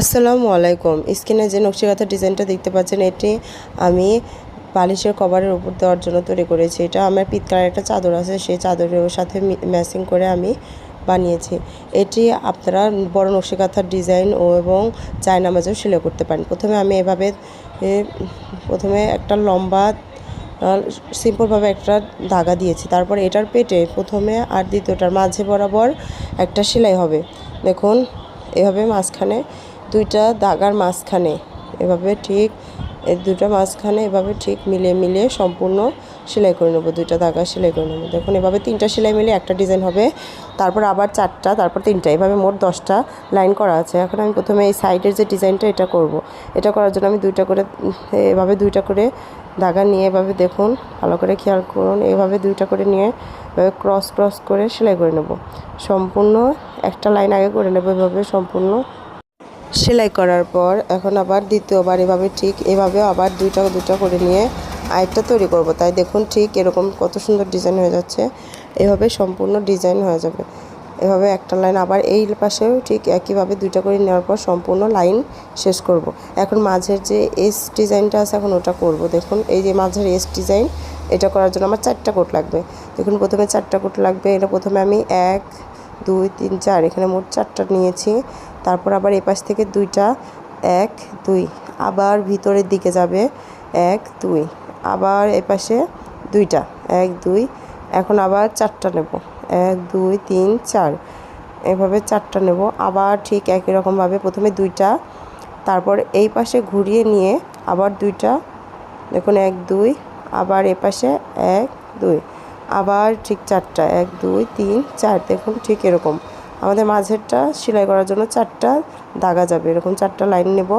আসসালামু আলাইকুম। স্ক্রিনে যে নকশিকাঁথার ডিজাইনটা দেখতে পাচ্ছেন, এটি আমি বালিশের কভারের উপর দেওয়ার জন্য তৈরি করেছি। এটা আমার পিতকালের একটা চাদর আছে, সেই চাদরের সাথে ম্যাচিং করে আমি বানিয়েছি। এটি আপনারা বড় নকশিকাঁথার ডিজাইন ও এবং চায়নামাজেও সেলাই করতে পারেন। প্রথমে আমি এভাবে প্রথমে একটা লম্বা সিম্পলভাবে একটা দাগা দিয়েছি। তারপর এটার পেটে প্রথমে আর দ্বিতীয়টার মাঝে বরাবর একটা সেলাই হবে। দেখুন, এভাবে মাঝখানে দুইটা দাগার মাঝখানে। এভাবে ঠিক এই দুটো মাঝখানে এভাবে ঠিক মিলিয়ে মিলিয়ে সম্পূর্ণ সেলাই করে নেব, দুইটা দাগা সেলাই করে নেব। দেখুন, এভাবে তিনটা সেলাই মিলে একটা ডিজাইন হবে। তারপর আবার চারটা, তারপর তিনটা, এভাবে মোট দশটা লাইন করা আছে। এখন আমি প্রথমে এই সাইডের যে ডিজাইনটা এটা করব। এটা করার জন্য আমি দুইটা করে, এভাবে দুইটা করে দাগা নিয়ে এভাবে দেখুন, ভালো করে খেয়াল করুন, এভাবে দুইটা করে নিয়ে এভাবে ক্রস ক্রস করে সেলাই করে নেব। সম্পূর্ণ একটা লাইন আগে করে নেব, এভাবে সম্পূর্ণ সেলাই করার পর এখন আবার দ্বিতীয়বার এভাবে ঠিক এভাবে আবার দুইটা দুইটা করে নিয়ে আরেকটা তৈরি করব। তাই দেখুন ঠিক এরকম কত সুন্দর ডিজাইন হয়ে যাচ্ছে। এভাবে সম্পূর্ণ ডিজাইন হয়ে যাবে। এভাবে একটা লাইন আবার এই পাশেও ঠিক একইভাবে দুইটা করে নেওয়ার পর সম্পূর্ণ লাইন শেষ করব। এখন মাঝের যে এস ডিজাইনটা আছে এখন ওটা করব। দেখুন এই যে মাঝের এস ডিজাইন, এটা করার জন্য আমার চারটা কোট লাগবে। দেখুন প্রথমে চারটা কোট লাগবে। এটা প্রথমে আমি এক দুই, তিন, চার, এখানে মোট চারটা নিয়েছি। তারপর আবার এপাশ থেকে দুইটা, এক, দুই, আবার ভিতরের দিকে যাবে, এক, দুই, আবার এপাশে দুইটা, এক, দুই, এখন আবার চারটা নেব, এক, দুই, তিন, চার, এভাবে চারটা নেব, আবার ঠিক একই রকমভাবে প্রথমে দুইটা, তারপর এই পাশে ঘুরিয়ে নিয়ে আবার দুইটা, দেখুন এক, দুই, আবার এপাশে এক, দুই আবার ঠিক চারটা, এক, দুই, তিন, চার, দেখুন ঠিক এরকম। আমাদের মাঝেরটা সেলাই করার জন্য চারটা দাগা যাবে, এরকম চারটা লাইন নেব,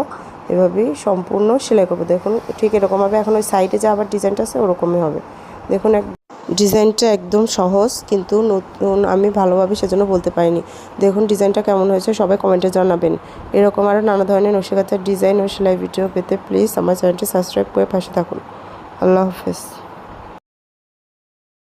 এভাবেই সম্পূর্ণ সেলাই করব। দেখুন ঠিক এরকম হবে, এখন ওই সাইডে যে আবার ডিজাইনটা আছে ওরকমই হবে। দেখুন এক, ডিজাইনটা একদম সহজ, কিন্তু নতুন, আমি ভালোভাবে সেজন্য বলতে পারিনি। দেখুন ডিজাইনটা কেমন হয়েছে, সবাই কমেন্টে জানাবেন। এরকম আরও নানা ধরনের নকশিকাতার ডিজাইন ও সেলাই ভিডিও পেতে প্লিজ আমার চ্যানেলটি সাবস্ক্রাইব করে পাশে থাকুন। আল্লাহ হাফেজ।